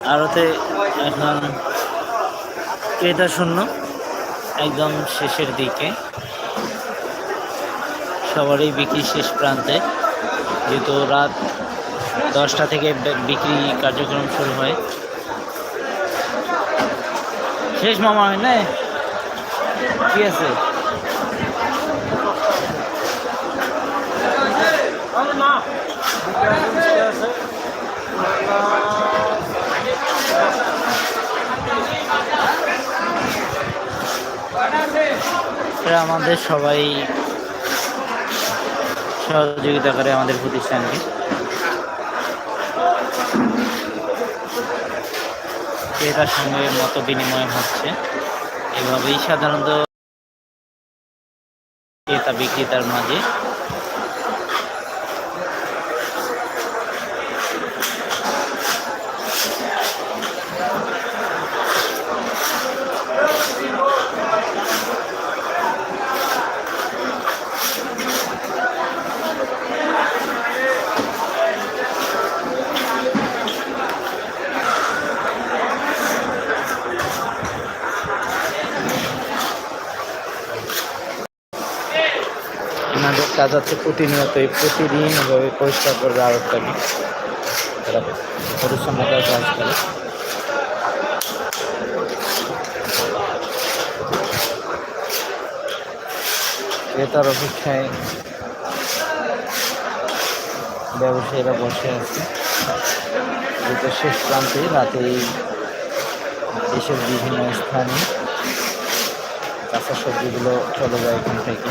আড়তে এখন ক্রেতা শূন্য, একদম শেষের দিকে। সবারই বিক্রি শেষ প্রান্তে, যেহেতু রাত দশটা থেকে বিক্রি কার্যক্রম শুরু হয়। শেষ মামা হয় না? কি আছে? এরা আমাদের সবাই সহযোগিতা করে আমাদের প্রতিষ্ঠানকে। ক্রেতার সঙ্গে মত বিনিময় হচ্ছে। এভাবেই সাধারণত ক্রেতা বিক্রেতার মাঝে এনাদের কাজ হচ্ছে প্রতিনিয়তই, প্রতিদিন এভাবে পরিষ্কার করবে আরবটাকে তারা পরিচ্ছন্নতার কাজ করে। ক্রেতার অপেক্ষায় ব্যবসায়ীরা বসে আছে। যেটা শেষ প্রান্তে রাতে দেশের বিভিন্ন স্থানে কাঁচা সবজিগুলো চলে যায় এখান থেকে।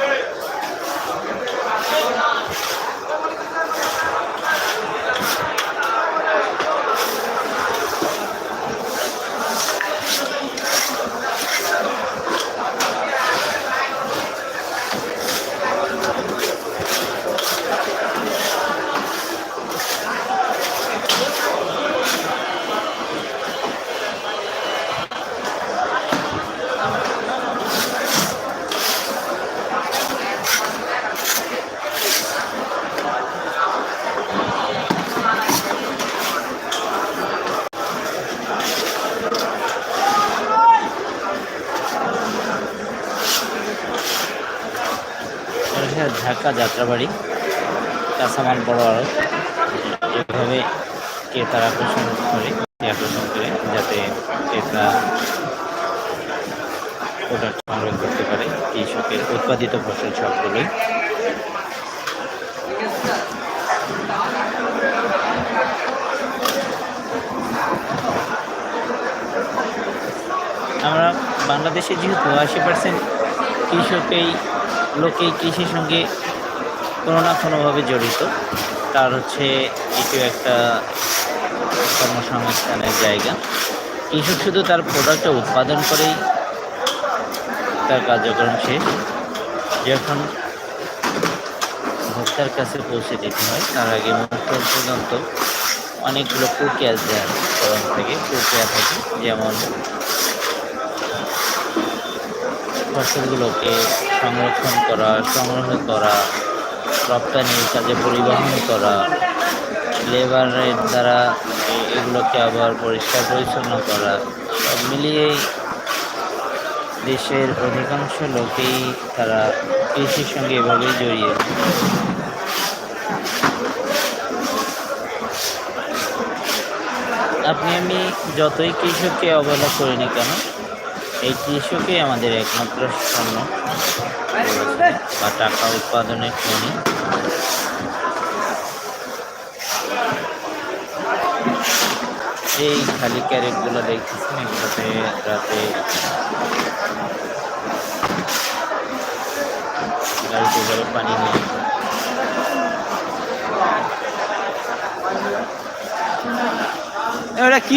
ঢাকা যাত্রাবাড়ি। কাঁচামাল বড় আড়ত এভাবে ক্রেতার আকর্ষণ করে আকর্ষণ করে যাতে ক্রেতা প্রোডাক্ট সংগ্রহ করতে পারে, কৃষকের উৎপাদিত ফসল সবগুলোই। আমরা বাংলাদেশে যেহেতু আশি পার্সেন্ট কৃষকেই লোকেই কৃষির সঙ্গে কোনো না কোনোভাবে জড়িত। তার হচ্ছে এটিও একটা কর্মসংস্থানের জায়গা। কৃষক শুধু তার প্রোডাক্টটা উৎপাদন করেই তার কার্যক্রম শেষ। যখন ভোক্তার কাছে পৌঁছে দিতে হয়, তার আগে মুহূর্ত পর্যন্ত অনেকগুলো প্রক্রিয়া দেওয়া থেকে প্রক্রিয়া থাকে। যেমন ফসলগুলোকে সংরক্ষণ করা, সংগ্রহ করা রপ্তানির কাজে পরিবহন করা, লেবারের দ্বারা এগুলোকে আবার পরিষ্কার পরিচ্ছন্ন করা, সব মিলিয়েই দেশের অধিকাংশ লোকেই তারা কৃষির সঙ্গে এভাবেই জড়িয়ে আপনি আমি যতই কৃষককে অবহেলা করিনি কেন এই কৃষকই আমাদের একমাত্র স্বর্ণ। বা টাকা উৎপাদনের খনি। এই খালি ক্যারেটগুলো দেখতেছেন এগুলোতে রাতে। গাড়িতে পানি নিয়ে। ওটা কি